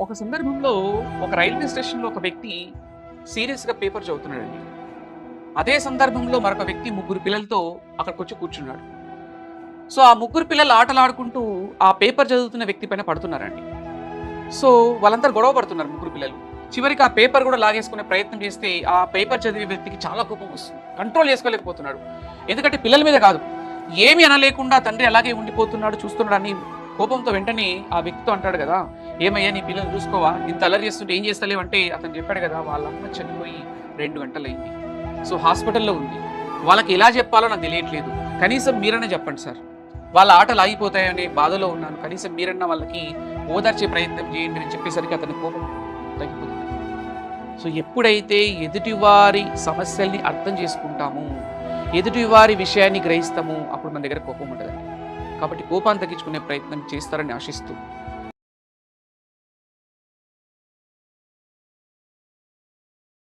ఒక సందర్భంలో ఒక రైల్వే స్టేషన్లో ఒక వ్యక్తి సీరియస్గా పేపర్ చదువుతున్నాడండి. అదే సందర్భంలో మరొక వ్యక్తి ముగ్గురు పిల్లలతో అక్కడికి వచ్చి కూర్చున్నాడు. సో ఆ ముగ్గురు పిల్లలు ఆటలాడుకుంటూ ఆ పేపర్ చదువుతున్న వ్యక్తి పైన పడుతున్నారండి. సో వాళ్ళంతా గొడవ పడుతున్నారు ముగ్గురు పిల్లలు. చివరికి ఆ పేపర్ కూడా లాగేసుకునే ప్రయత్నం చేస్తే ఆ పేపర్ చదివే వ్యక్తికి చాలా కోపం వస్తుంది. కంట్రోల్ చేసుకోలేకపోతున్నాడు. ఎందుకంటే పిల్లల మీద కాదు. ఏమి అనలేకుండా తండ్రి అలాగే ఉండిపోతున్నాడు చూస్తున్నాడు అని కోపంతో వెంటనే ఆ వ్యక్తితో అంటాడు కదా ఏమయ్యా నీ పిల్లలు చూసుకోవా? ఇంత అలర్ చేస్తుంటే ఏం చేస్తలేవంటే అతను చెప్పాడు కదా వాళ్ళ అమ్మ చనిపోయి రెండు గంటలైంది. సో హాస్పిటల్లో ఉంది. వాళ్ళకి ఎలా చెప్పాలో నాకు తెలియట్లేదు. కనీసం మీరనే చెప్పండి సార్. వాళ్ళ ఆటలు ఆగిపోతాయనే బాధలో ఉన్నాను. కనీసం మీరన్నా వాళ్ళకి ఓదార్చే ప్రయత్నం చేయండి అని చెప్పేసరికి అతని కోపం తగ్గిపోతుంది. సో ఎప్పుడైతే ఎదుటివారి సమస్యల్ని అర్థం చేసుకుంటాము ఎదుటివారి విషయాన్ని గ్రహిస్తాము అప్పుడు మన దగ్గర కోపం ఉండదండి. కాబట్టి కోపాన్ని తగ్గించుకునే ప్రయత్నం చేస్తారని ఆశిస్తూ